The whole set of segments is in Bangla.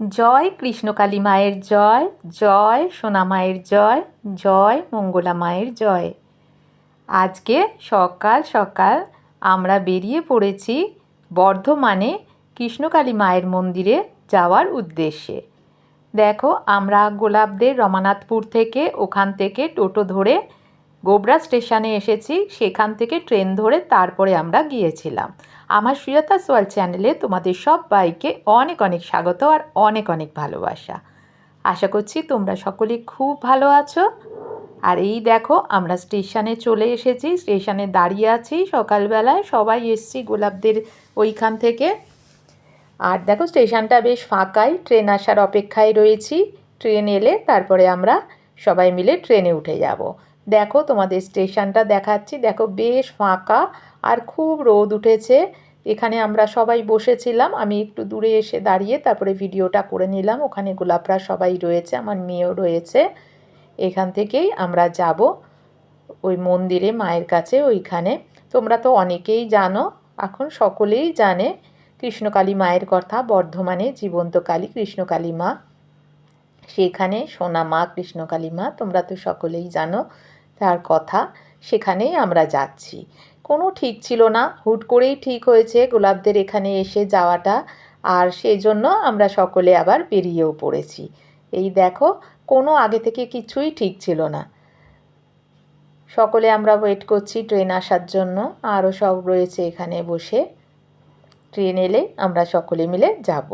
জয় কৃষ্ণকালী মায়ের জয় জয় সোনা মায়ের জয় জয় মঙ্গলা মায়ের জয়। আজকে সকাল সকাল আমরা বেরিয়ে পড়েছি বর্ধমানে কৃষ্ণকালী মায়ের মন্দিরে যাওয়ার উদ্দেশ্যে। দেখো, আমরা গোলাপদের রমানাথপুর থেকে ওখান থেকে টোটো ধরে গোবরা স্টেশনে এসেছি, সেখান থেকে ট্রেন ধরে তারপরে আমরা গিয়েছিলাম। আমার সুজাতা সোয়াল চ্যানেলে তোমাদের সব বাইকে অনেক অনেক স্বাগত আর অনেক অনেক ভালোবাসা। আশা করছি তোমরা সকলে খুব ভালো আছো। আর এই দেখো, আমরা স্টেশনে চলে এসেছি, স্টেশনে দাঁড়িয়ে আছি। সকালবেলায় সবাই এসছি গোলাপদের ওইখান থেকে। আর দেখো, স্টেশনটা বেশ ফাঁকাই, ট্রেন আসার অপেক্ষায় রয়েছি। ট্রেন এলে তারপরে আমরা সবাই মিলে ট্রেনে উঠে যাব। দেখো, তোমাদের স্টেশনটা দেখাচ্ছি। দেখো, বেশ ফাঁকা। আর খুব রোদ উঠেছে। এখানে আমরা সবাই বসেছিলাম। আমি একটু দূরে এসে দাঁড়িয়ে তারপরে ভিডিওটা করে নিলাম। ওখানে গোলাপরা সবাই রয়েছে, আমার মেয়েও রয়েছে। এখান থেকেই আমরা যাব ওই মন্দিরে মায়ের কাছে ওইখানে। তোমরা তো অনেকেই জানো, এখন সকলেই জানে, কৃষ্ণকালী মায়ের কথা, বর্ধমানে জীবন্ত কালী, কৃষ্ণকালী মা। সেখানে সোনা মা, কৃষ্ণকালী মা, তোমরা তো সকলেই জানো তার কথা। সেখানেই আমরা যাচ্ছি। কোনো ঠিক ছিল না। হুট করেই ঠিক হয়েছে গোলাপদের এখানে এসে যাওয়াটা। আর সেই জন্য আমরা সকলে আবার বেরিয়েও পড়েছি। এই দেখো, কোনো আগে থেকে কিছুই ঠিক ছিল না। সকলে আমরা ওয়েট করছি ট্রেন আসার জন্য। আরও সব রয়েছে এখানে বসে। ট্রেন এলে আমরা সকলে মিলে যাব।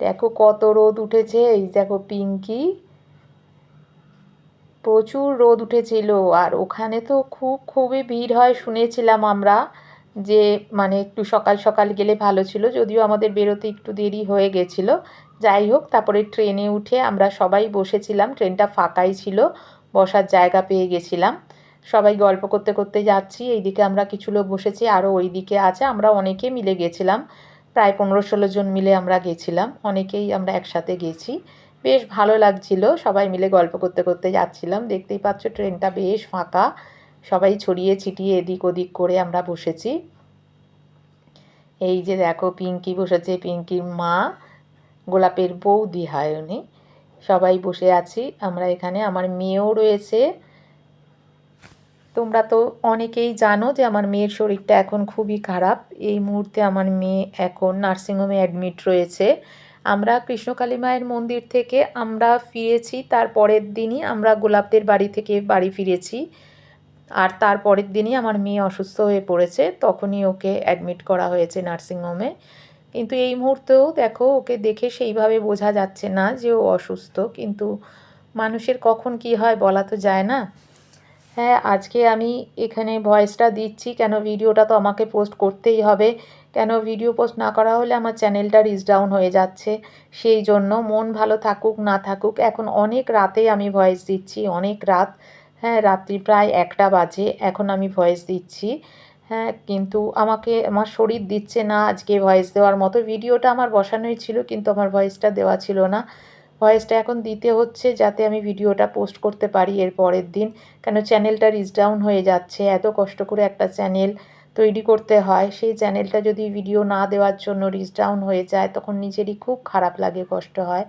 দেখো কত রোদ উঠেছে। এই দেখো পিঙ্কি। প্রচুর রোদ উঠেছিল আর ওখানে তো খুব খুবই ভিড় হয় শুনেছিলাম আমরা যে মানে একটু সকাল সকাল গেলে ভালো ছিল, যদিও আমাদের বেরোতে একটু দেরি হয়ে গেছিল। যাই হোক, তারপরে ট্রেনে উঠে আমরা সবাই বসেছিলাম, ট্রেনটা ফাঁকাই ছিল, বসার জায়গা পেয়ে গেছিলাম। সবাই গল্প করতে করতে যাচ্ছি, এইদিকে আমরা কিছু লোক বসেছি আরও ওই দিকে আছে, আমরা অনেকে মিলে গেছিলাম। প্রায় পনেরো ষোলো জন মিলে আমরা গেছিলাম, অনেকেই আমরা একসাথে গেছি। বেশ ভালো লাগছিল। সবাই মিলে গল্প করতে করতে যাচ্ছিলাম। দেখতেই পাচ্ছ ট্রেনটা বেশ ফাঁকা। সবাই ছড়িয়ে ছিটিয়ে এদিক ওদিক করে আমরা বসেছি। এই যে দেখো পিঙ্কি বসেছে, পিঙ্কির মা, গোলাপের বৌদি, হয় উনি। সবাই বসে আছি। আমরা এখানে আমার মেয়েও রয়েছে। তোমরা তো অনেকেই জানো যে আমার মেয়ের শরীরটা এখন খুবই খারাপ। এই মুহূর্তে আমার মেয়ে এখন নার্সিংহোমে অ্যাডমিট রয়েছে। আমরা কৃষ্ণকালী মায়ের মন্দির থেকে আমরা ফিরেছি, তার পরের দিনই আমরা গোলাপদের বাড়ি থেকে বাড়ি ফিরেছি। আর তার পরের দিনই আমার মেয়ে অসুস্থ হয়ে পড়েছে, তখনই ওকে অ্যাডমিট করা হয়েছে নার্সিংহোমে কিন্তু এই মুহূর্তেও দেখো, ওকে দেখে সেইভাবে বোঝা যাচ্ছে না যে ও অসুস্থ। কিন্তু মানুষের কখন কি হয় বলা তো যায় না। হ্যাঁ আজকে আমি এখানে ভয়েসটা দিচ্ছি, কেন ভিডিওটা তো আমাকে পোস্ট করতেই হবে। কেন ভিডিও পোস্ট না করা হলে আমার চ্যানেলটা রিচ ডাউন হয়ে যাচ্ছে? সেই জন্য মন ভালো থাকুক, না থাকুক, এখন অনেক রাতে আমি ভয়েস দিচ্ছি, অনেক রাত হ্যাঁ রাত্রি প্রায় একটা বাজে, এখন আমি ভয়েস দিচ্ছি হ্যাঁ কিন্তু আমাকে, আমার শরীর দিচ্ছে না আজকে ভয়েস দেওয়ার মতো। ভিডিওটা আমার বসানোই ছিল, কিন্তু আমার ভয়েসটা দেওয়া ছিল না। ভয়েসটা এখন দিতে হচ্ছে যাতে আমি ভিডিওটা পোস্ট করতে পারি এর পরের দিন। কেন চ্যানেলটা রিচ ডাউন হয়ে যাচ্ছে, এত কষ্ট করে একটা চ্যানেল তৈরি করতে হয়। সেই চ্যানেলটা যদি ভিডিও না দেওয়ার জন্য রিচ ডাউন হয়ে যায়, তখন নিজেরই খুব খারাপ লাগে, কষ্ট হয়।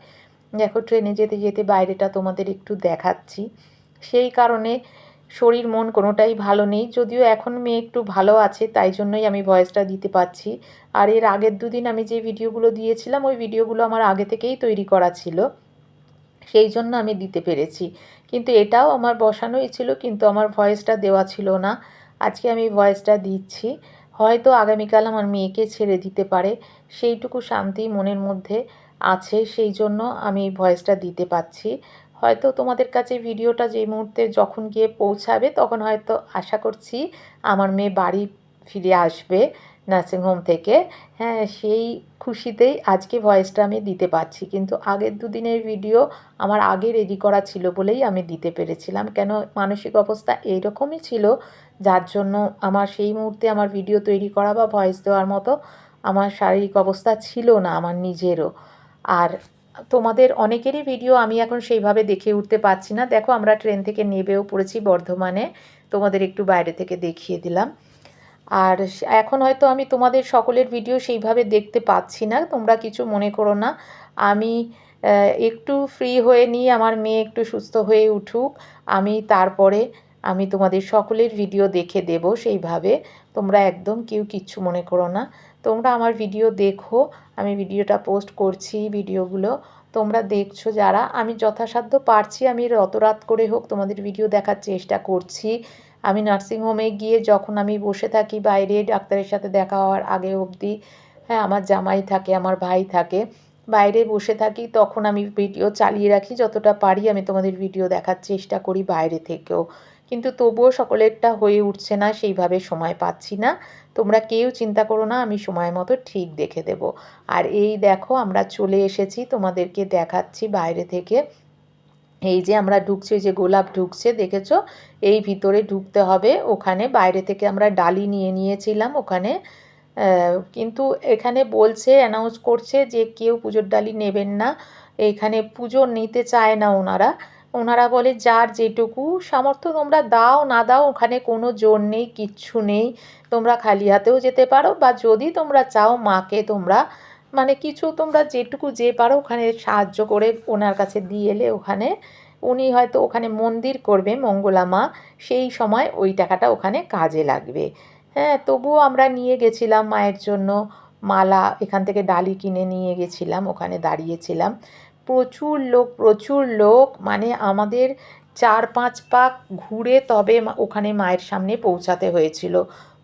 দেখো ট্রেনে যেতে যেতে বাইরেটা তোমাদের একটু দেখাচ্ছি। সেই কারণে শরীর, মন কোনোটাই ভালো নেই। যদিও এখন মেয়ে একটু ভালো আছে, তাই জন্যই আমি ভয়েসটা দিতে পারছি। আর এর আগের দুদিন আমি যে ভিডিওগুলো দিয়েছিলাম, ওই ভিডিওগুলো আমার আগে থেকেই তৈরি করা ছিল। সেই জন্য আমি দিতে পেরেছি। কিন্তু এটাও আমার বসানোই ছিল, কিন্তু আমার ভয়েসটা দেওয়া ছিল না। আজকে আমি ভয়েসটা দিচ্ছি। হয়তো আগামীকাল আমার মেয়েকে ছেড়ে দিতে পারে। সেইটুকু শান্তি মনের মধ্যে আছে, সেই জন্য আমি ভয়েসটা দিতে পাচ্ছি হয়তো তোমাদের কাছে ভিডিওটা যে মুহূর্তে যখন গিয়ে পৌঁছাবে, তখন হয়তো আশা করছি আমার মেয়ে বাড়ি ফিরে আসবে। নার্সিংহোম থেকে। হ্যাঁ সেই খুশিতেই আজকে ভয়েসটা আমি দিতে পারছি। কিন্তু আগের দুদিনের ভিডিও আমার আগে রেডি করা ছিল বলেই আমি দিতে পেরেছিলাম। কেন, মানসিক অবস্থা এইরকমই ছিল, যার জন্য আমার সেই মুহূর্তে আমার ভিডিও তৈরি করা বা ভয়েস দেওয়ার মতো আমার শারীরিক অবস্থা ছিল না, আমার নিজেরও। আর তোমাদের অনেকেরই ভিডিও আমি এখন সেইভাবে দেখে উঠতে পারছি না। দেখো, আমরা ট্রেন থেকে নেবেও পড়েছি বর্ধমানে। তোমাদের একটু বাইরে থেকে দেখিয়ে দিলাম। আর এখন হয়তো আমি তোমাদের সকলের ভিডিও সেইভাবে দেখতে পাচ্ছি না, তোমরা কিছু মনে করো না। আমি একটু ফ্রি হয়ে নিই, আমার মেয়ে একটু সুস্থ হয়ে উঠুক, আমি তারপরে আমি তোমাদের সকলের ভিডিও দেখে দেব সেইভাবে। তোমরা একদম কেউ কিচ্ছু মনে করো না। তোমরা আমার ভিডিও দেখো, আমি ভিডিওটা পোস্ট করছি ভিডিওগুলো তোমরা দেখছ যারা, আমি যথাসাধ্য পারছি, আমি রত রাত করে হোক তোমাদের ভিডিও দেখার চেষ্টা করছি। আমি নার্সিংহোমে গিয়ে যখন আমি বসে থাকি বাইরে, ডাক্তারের সাথে দেখা হওয়ার আগে অবধি হ্যাঁ আমার জামাই থাকে, আমার ভাই থাকে, বাইরে বসে থাকি তখন আমি ভিডিও চালিয়ে রাখি, যতটা পারি আমি তোমাদের ভিডিও দেখার চেষ্টা করি বাইরে থেকেও। কিন্তু তবুও সকলেরটা হয়ে উঠছে না, সেইভাবে সময় পাচ্ছি না। তোমরা কেউ চিন্তা করো না, আমি সময় মতো ঠিক দেখে দেব। আর এই দেখো, আমরা চলে এসেছি তোমাদেরকে দেখাচ্ছি বাইরে থেকে। এই যে আমরা ঢুকছি যে গোলাপ ঢুকছে, দেখেছ? এই ভিতরে ঢুকতে হবে। ওখানে বাইরে থেকে আমরা ডালি নিয়ে নিয়েছিলাম ওখানে। কিন্তু এখানে বলছে অ্যানাউন্স করছে যে কেউ পুজোর ডালি নেবেন না। এখানে পুজো নিতে চায় না ওনারা। ওনারা বলে, যার যেটুকু সামর্থ্য তোমরা দাও, না দাও, ওখানে কোনো জোর নেই, কিচ্ছু নেই। তোমরা খালি হাতেও যেতে পারো, বা যদি তোমরা চাও, মাকে তোমরা মানে কিছু তোমরা যেটুকু যে পারো ওখানে সাহায্য করে ওনার কাছে দিয়ে এলে ওখানে। উনি হয়তো ওখানে মন্দির করবে, মঙ্গলা মা, সেই সময় ওই টাকাটা ওখানে কাজে লাগবে। হ্যাঁ তবুও আমরা নিয়ে গেছিলাম মায়ের জন্য মালা, এখান থেকে ডালি কিনে নিয়ে গেছিলাম, ওখানে দাঁড়িয়েছিলাম। প্রচুর লোক প্রচুর লোক মানে আমাদের চার পাঁচ পাক ঘুরে তবে ওখানে মায়ের সামনে পৌঁছাতে হয়েছিল।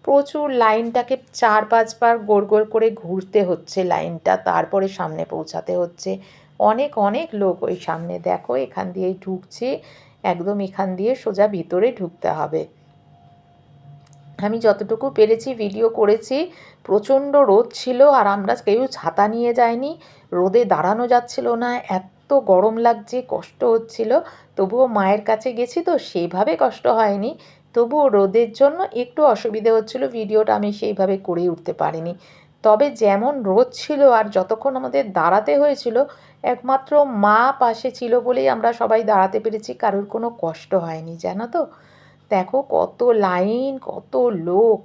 প্রচুর লাইনটাকে চার পাঁচবার গোল গোল করে ঘুরতে হচ্ছে লাইনটা, তারপরে সামনে পৌঁছাতে হচ্ছে। অনেক অনেক লোক ওই সামনে, দেখো এখান দিয়েই ঢুকছে, একদম এখান দিয়ে সোজা ভিতরে ঢুকতে হবে। আমি যতটুকু পেরেছি ভিডিও করেছি, প্রচণ্ড রোদ ছিল আর আমরা কেউ ছাতা নিয়ে যায়নি রোদে দাঁড়ানো যাচ্ছিল না, এত গরম লাগছে, কষ্ট হচ্ছিল, তবুও মায়ের কাছে গেছি তো সেইভাবে কষ্ট হয়নি। তবুও রোদের জন্য একটু অসুবিধে হচ্ছিল, ভিডিওটা আমি সেইভাবে করে উঠতে পারিনি। তবে যেমন রোদ ছিল আর যতক্ষণ আমাদের দাঁড়াতে হয়েছিল, একমাত্র মা পাশে ছিল বলেই আমরা সবাই দাঁড়াতে পেরেছি, কারোর কোনো কষ্ট হয়নি, জানো তো? দেখো কত লাইন, কত লোক,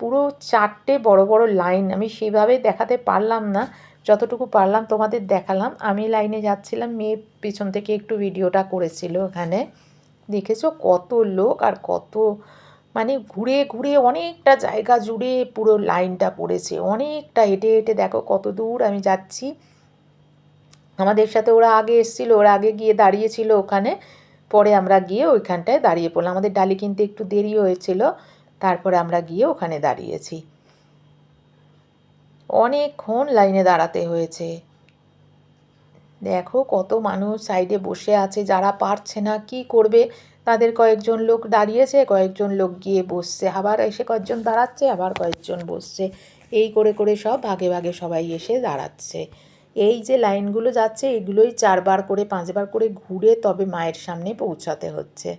পুরো চারটে বড় বড় লাইন, আমি সেভাবে দেখাতে পারলাম না, যতটুকু পারলাম তোমাদের দেখালাম। আমি লাইনে যাচ্ছিলাম, মেয়ে পিছন থেকে একটু ভিডিওটা করেছিল ওখানে। দেখেছ? কত লোক আর কত মানে ঘুরে ঘুরে অনেকটা জায়গা জুড়ে পুরো লাইনটা পড়েছে। অনেকটা হেঁটে হেঁটে দেখো কত দূর আমি যাচ্ছি। আমাদের সাথে ওরা আগে এসেছিল, ওরা আগে গিয়ে দাঁড়িয়েছিল ওখানে। পরে আমরা গিয়ে ওইখানটায় দাঁড়িয়ে পড়লাম। আমাদের ডালি কিনতে একটু দেরি হয়েছিল, তারপরে আমরা গিয়ে ওখানে দাঁড়িয়েছি। অনেকক্ষণ লাইনে দাঁড়াতে হয়েছে। দেখো কত মানুষ সাইডে বসে আছে, যারা পারছে না কি করবে। তাদের কয়েকজন লোক দাঁড়িয়েছে, কয়েকজন লোক গিয়ে বসছে। আবার এসে কয়েকজন দাঁড়াচ্ছে, আবার কয়েকজন বসছে। এই করে করে সব ভাগে ভাগে সবাই এসে দাঁড়াচ্ছে। এই যে লাইনগুলো যাচ্ছে, এগুলোই চারবার করে, পাঁচবার করে ঘুরে তবে মায়ের সামনে পৌঁছাতে হচ্ছে।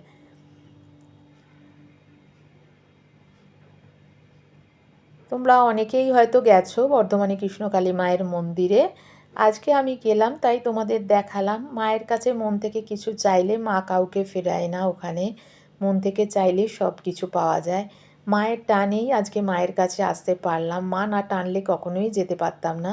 তোমরা অনেকেই হয়তো গেছো বর্ধমানে কৃষ্ণকালী মায়ের মন্দিরে। আজকে আমি গেলাম, তাই তোমাদের দেখালাম। মায়ের কাছে মন থেকে কিছু চাইলে মা কাউকে ফেরায় না। ওখানে মন থেকে চাইলে সব কিছু পাওয়া যায়। মায়ের টানেই আজকে মায়ের কাছে আসতে পারলাম। মা না টানলে কখনোই যেতে পারতাম না।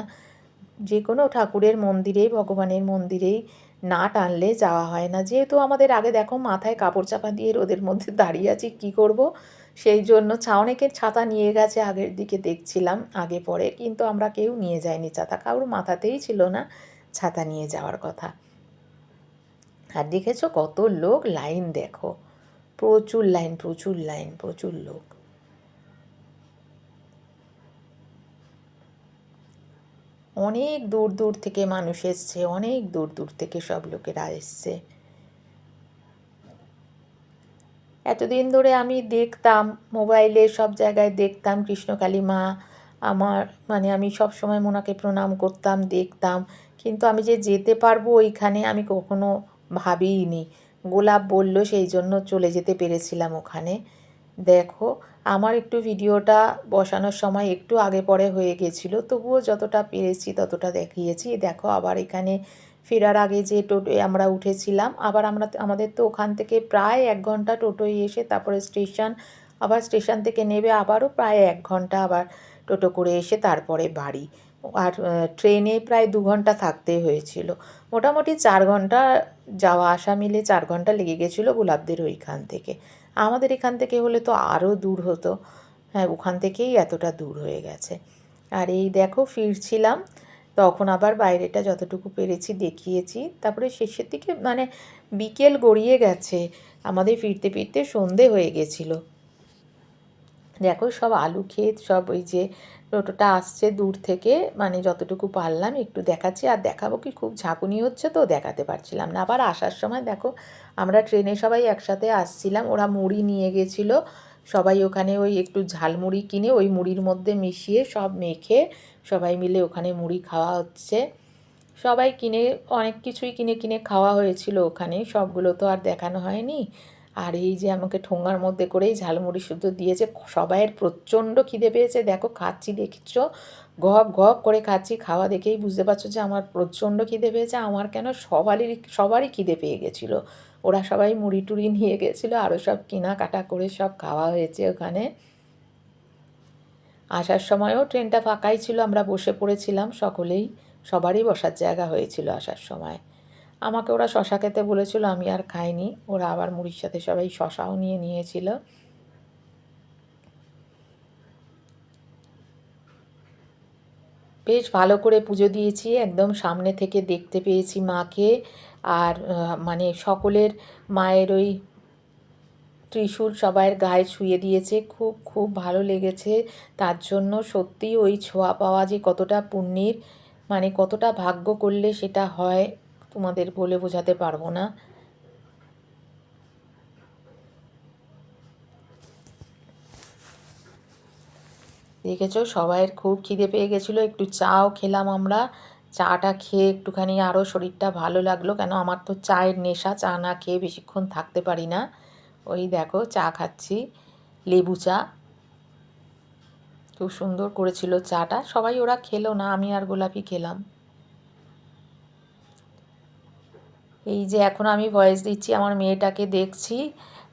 যে কোনো ঠাকুরের মন্দিরেই, ভগবানের মন্দিরেই না টানলে যাওয়া হয় না। যেহেতু আমাদের আগে দেখো মাথায় কাপড় চাপা দিয়ে রোদের মধ্যে দাঁড়িয়ে আছি, কী করব? সেই জন্য ছা অনেকের ছাতা নিয়ে গেছে আগের দিকে দেখছিলাম, আগে পরে। কিন্তু আমরা কেউ নিয়ে যাইনি ছাতা, কারোর মাথাতেই ছিল না ছাতা নিয়ে যাওয়ার কথা। আর দেখেছ কত লোক? লাইন দেখো। প্রচুর লাইন প্রচুর লাইন, প্রচুর লোক। অনেক দূর দূর থেকে মানুষ এসছে, অনেক দূর দূর থেকে সব লোকেরা এসছে। এতদিন ধরে আমি দেখতাম, মোবাইলে সব জায়গায় দেখতাম কৃষ্ণকালী মা আমার মানে আমি সব সময় মোনাকে প্রণাম করতাম, দেখতাম। কিন্তু আমি যে যেতে পারব ওইখানে আমি কখনো ভাবিনি গোলাপ বলল, সেই জন্য চলে যেতে পেরেছিলাম ওখানে। দেখো, আমার একটু ভিডিওটা বসানোর সময় একটু আগে পরে হয়ে গেছিল, তবুও যতটা পেরেছি ততটা দেখিয়েছি। দেখো, আবার এখানে ফেরার আগে যে টোটোয় আমরা উঠেছিলাম, আবার আমরা আমাদের তো ওখান থেকে প্রায় এক ঘণ্টা টোটোয় এসে তারপরে স্টেশন, আবার স্টেশন থেকে নেবে আবারও প্রায় এক ঘণ্টা আবার টোটো করে এসে তারপরে বাড়ি। আর ট্রেনে প্রায় দু ঘণ্টা থাকতে হয়েছিল। মোটামুটি চার ঘণ্টা যাওয়া আসা মিলে চার ঘণ্টা লেগে গেছিল গোলাপদের ওইখান থেকে। আমাদের এখান থেকে হলে তো আরও দূর হতো। হ্যাঁ ওখান থেকেই এতটা দূর হয়ে গেছে। আর এই দেখো, ফিরছিলাম। তখন আবার বাইরেটা যতটুকু পেরেছি দেখিয়েছি। তারপরে শেষের দিকে মানে বিকেল গড়িয়ে গেছে, আমাদের ফিরতে ফিরতে সন্ধে হয়ে গেছিল। দেখো সব আলু ক্ষেত, সব ওই যে টোটোটা আসছে দূর থেকে মানে যতটুকু পারলাম একটু দেখাচ্ছি। আর দেখাবো কি, খুব ঝাঁকুনি হচ্ছে তো দেখাতে পারছিলাম না। আবার আসার সময় দেখো, আমরা ট্রেনে সবাই একসাথে আসছিলাম, ওরা মুড়ি নিয়ে গেছিল সবাই ওখানে ওই একটু ঝালমুড়ি কিনে ওই মুড়ির মধ্যে মিশিয়ে সব মেখে সবাই মিলে ওখানে মুড়ি খাওয়া হচ্ছে। সবাই কিনে, অনেক কিছুই কিনে কিনে খাওয়া হয়েছিল ওখানে। সবগুলো তো আর দেখানো হয়নি। আর এই যে আমাকে ঠোঙার মধ্যে করেই ঝালমুড়ি শুদ্ধ দিয়েছে, সবাইয়ের প্রচণ্ড খিদে পেয়েছে। দেখো, খাচ্ছি, দেখছ? গপ গপ করে খাচ্ছি, খাওয়া দেখেই বুঝতে পারছ যে আমার প্রচণ্ড খিদে পেয়েছে। আমার কেন সবারই সবারই খিদে পেয়ে গেছিল। ওরা সবাই মুড়ি টুড়ি নিয়ে গেছিল আরও সব কেনাকাটা করে সব খাওয়া হয়েছে ওখানে। আসার সময়ও ট্রেনটা ফাঁকাই ছিল, আমরা বসে পড়েছিলাম সকলেই, সবারই বসার জায়গা হয়েছিল আসার সময়। আমাকে ওরা শশা খেতে বলেছিল, আমি আর খাইনি। ওরা আবার মুড়ির সাথে সবাই শশাও নিয়ে নিয়েছিল। বেশ ভালো করে পুজো দিয়েছি, একদম সামনে থেকে দেখতে পেয়েছি মাকে। আর মানে সকলের মায়ের ওই ত্রিশূল সবাইয়ের গায়ে ছুঁয়ে দিয়েছে, খুব খুব ভালো লেগেছে। তার জন্য সত্যি ওই ছোঁয়া পাওয়া যে কতটা পুণ্যের মানে কতটা ভাগ্য করলে সেটা হয়, তোমাদের বলে বোঝাতে পারব না। দেখেছ? সবাইয়ের খুব খিদে পেয়ে গেছিল। একটু চাও খেলাম আমরা। চাটা খেয়ে একটুখানি আরও শরীরটা ভালো লাগল। কেন আমার তো চায়ের নেশা, চা না খেয়ে বেশিক্ষণ থাকতে পারি না। ওই দেখো, চা খাচ্ছি, লেবু চা। খুব সুন্দর করেছিল চাটা। সবাই ওরা খেলো না, আমি আর গোলাপি খেলাম। এই যে এখন আমি ভয়েস দিচ্ছি, আমার মেয়েটাকে দেখছি।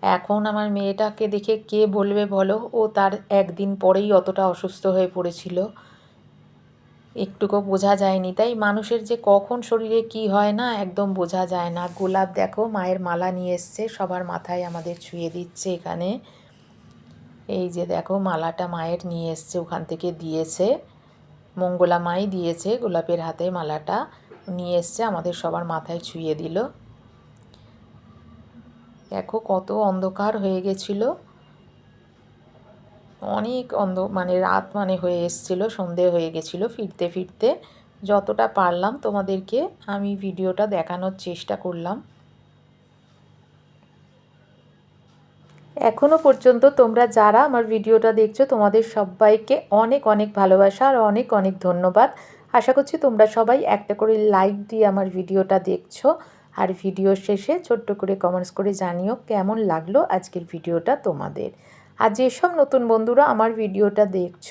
এখন আমার মেয়েটাকে দেখে কে বলবে বলো? ও তার একদিন পরেই অতটা অসুস্থ হয়ে পড়েছিল। একটুকু বোঝা যায়নি, তাই মানুষের যে কখন শরীরে কি হয় না একদম বোঝা যায় না। গোলাপ দেখো, মায়ের মালা নিয়ে এসছে, সবার মাথায় আমাদের ছুঁয়ে দিচ্ছে এখানে। এই যে দেখো, মালাটা মায়ের নিয়ে এসছে, ওখান থেকে দিয়েছে। মঙ্গলা মাই দিয়েছে গোলাপের হাতে মালাটা। নিয়ে এসছে, আমাদের সবার মাথায় ছুঁয়ে দিল। দেখো কত অন্ধকার হয়ে গেছিল। অনেক অন্ধ মানে রাত মানে হয়ে এসছিলো, সন্ধে হয়ে গেছিল ফিরতে ফিরতে। যতটা পারলাম তোমাদেরকে আমি ভিডিওটা দেখানোর চেষ্টা করলাম। এখনও পর্যন্ত তোমরা যারা আমার ভিডিওটা দেখছ, তোমাদের সবাইকে অনেক অনেক ভালোবাসা আর অনেক অনেক ধন্যবাদ। আশা করছি তোমরা সবাই একটা করে লাইক দিয়ে আমার ভিডিওটা দেখছ। আর ভিডিও শেষে ছোট্ট করে কমেন্টস করে জানিও কেমন লাগল আজকের ভিডিওটা তোমাদের। আর যেসব নতুন বন্ধুরা আমার ভিডিওটা দেখছ,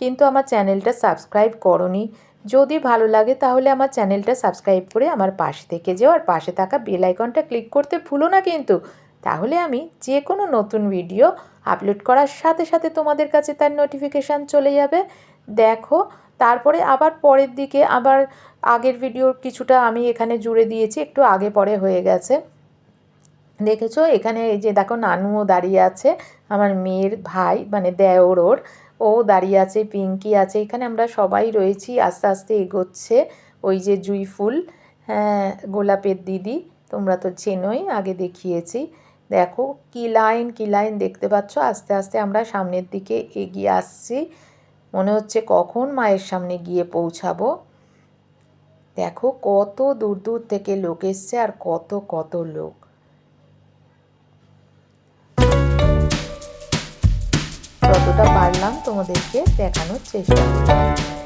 কিন্তু আমার চ্যানেলটা সাবস্ক্রাইব করনি, যদি ভালো লাগে তাহলে আমার চ্যানেলটা সাবস্ক্রাইব করে আমার পাশে থেকে যেও আর পাশে থাকা বেল আইকনটা ক্লিক করতে ভুলো না কিন্তু। তাহলে আমি যে কোনো নতুন ভিডিও আপলোড করার সাথে সাথে তোমাদের কাছে তার নোটিফিকেশান চলে যাবে। দেখো তারপরে আবার পরের দিকে আবার আগের ভিডিওর কিছুটা আমি এখানে জুড়ে দিয়েছি, একটু আগে পরে হয়ে গেছে। দেখেছ? এখানে এই যে দেখো, নানুও দাঁড়িয়ে আছে, আমার মেয়ের ভাই মানে দেওর ওর ও দাঁড়িয়ে আছে, পিঙ্কি আছে, এখানে আমরা সবাই রয়েছি, আস্তে আস্তে এগোচ্ছে, ওই যে জুই ফুল হ্যাঁ গোলাপের দিদি, তোমরা তো চেনোই, আগে দেখিয়েছি। দেখো, কি লাইন কি লাইন দেখতে পাচ্ছ? আস্তে আস্তে আমরা সামনের দিকে এগিয়ে আসছি। মনে হচ্ছে কখন মায়ের সামনে গিয়ে পৌঁছাবো। দেখো কত দূর দূর থেকে লোক এসছে আর কত কত লোক। যতটা পারলাম তোমাদেরকে দেখানোর চেষ্টা করলাম।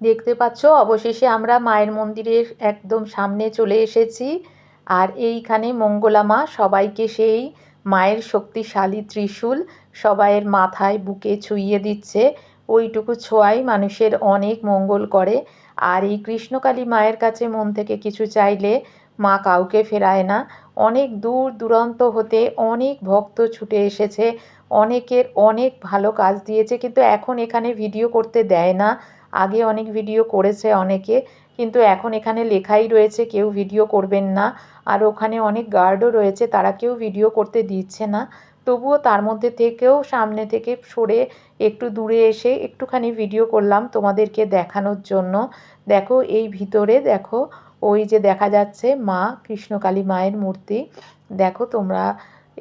দেখতে পাচ্ছ, অবশেষে আমরা মায়ের মন্দিরের একদম সামনে চলে এসেছি। আর এইখানে মঙ্গলা মা, সবাইকে সেই মায়ের শক্তিশালী ত্রিশূল সবাইয়ের মাথায় বুকে ছুঁইয়ে দিচ্ছে। ওইটুকু ছোঁয়াই মানুষের অনেক মঙ্গল করে। আর এই কৃষ্ণকালী মায়ের কাছে মন থেকে কিছু চাইলে মা কাউকে ফেরায় না। অনেক দূর দূরান্ত হতে অনেক ভক্ত ছুটে এসেছে। অনেকের অনেক ভালো কাজ দিয়েছে, কিন্তু এখন এখানে ভিডিও করতে দেয় না। আগে অনেক ভিডিও করেছে অনেকে, কিন্তু এখন এখানে লেখাই রয়েছে, কেউ ভিডিও করবেন না। আর ওখানে অনেক গার্ডও রয়েছে, তারা কেউ ভিডিও করতে দিচ্ছে না। তবুও তার মধ্যে থেকেও সামনে থেকে সরে একটু দূরে এসে একটুখানি ভিডিও করলাম তোমাদেরকে দেখানোর জন্য। দেখো এই ভিতরে দেখো, ওই যে দেখা যাচ্ছে মা, কৃষ্ণকালী মায়ের মূর্তি। দেখো তোমরা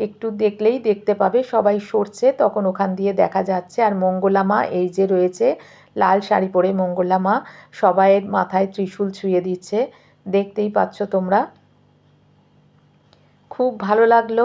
একটু দেখলেই দেখতে পাবে, সবাই সরছে, তখন ওখান দিয়ে দেখা যাচ্ছে। আর মঙ্গলা মা এই যে রয়েছে লাল শাড়ি পরে মঙ্গলা মা সবাইয়ের মাথায় ত্রিশূল ছুঁয়ে দিচ্ছে। দেখতেই পাচ্ছ তোমরা। খুব ভালো লাগল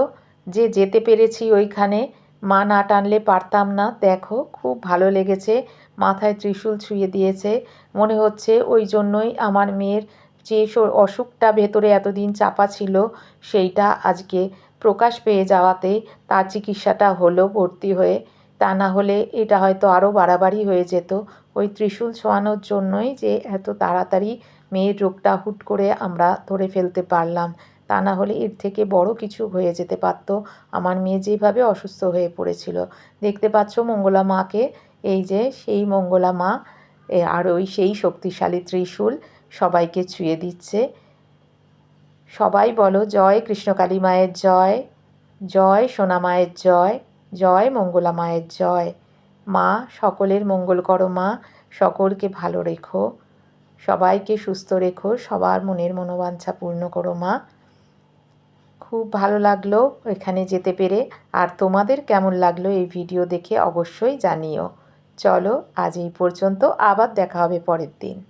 যে যেতে পেরেছি ওইখানে। মা না টানলে পারতাম না। দেখো, খুব ভালো লেগেছে। মাথায় ত্রিশূল ছুঁয়ে দিয়েছে। মনে হচ্ছে ওই জন্যই আমার মেয়ের যে অসুখটা ভেতরে এতদিন চাপা ছিল, সেইটা আজকে প্রকাশ পেয়ে যাওয়াতে তার চিকিৎসাটা হলো ভর্তি হয়ে। তা না হলে এটা হয়তো আরও বাড়াবাড়ি হয়ে যেত। ওই ত্রিশূল ছোঁয়ানোর জন্যই যে এত তাড়াতাড়ি মেয়ের রোগটা হুট করে আমরা ধরে ফেলতে পারলাম, তা না হলে এর থেকে বড় কিছু হয়ে যেতে পারত। আমার মেয়ে যেভাবে অসুস্থ হয়ে পড়েছিল। দেখতে পাচ্ছ মঙ্গলা মাকে? এই যে, সেই মঙ্গলা মা আর ওই সেই শক্তিশালী ত্রিশূল সবাইকে ছুঁয়ে দিচ্ছে। সবাই বলো, জয় কৃষ্ণকালী মায়ের জয় জয় সোনা মায়ের জয় জয় মঙ্গলা মায়ের জয়। মা, সকলের মঙ্গল করো মা, সকলকে ভালো রেখো। সবাইকে সুস্থ রেখো, সবার মনের মনোবাঞ্ছা পূর্ণ করো মা। খুব ভালো লাগল এখানে যেতে পেরে। আর তোমাদের কেমন লাগল এই ভিডিও দেখে অবশ্যই জানিও। চলো আজ এই পর্যন্ত, আবার দেখা হবে পরের দিন।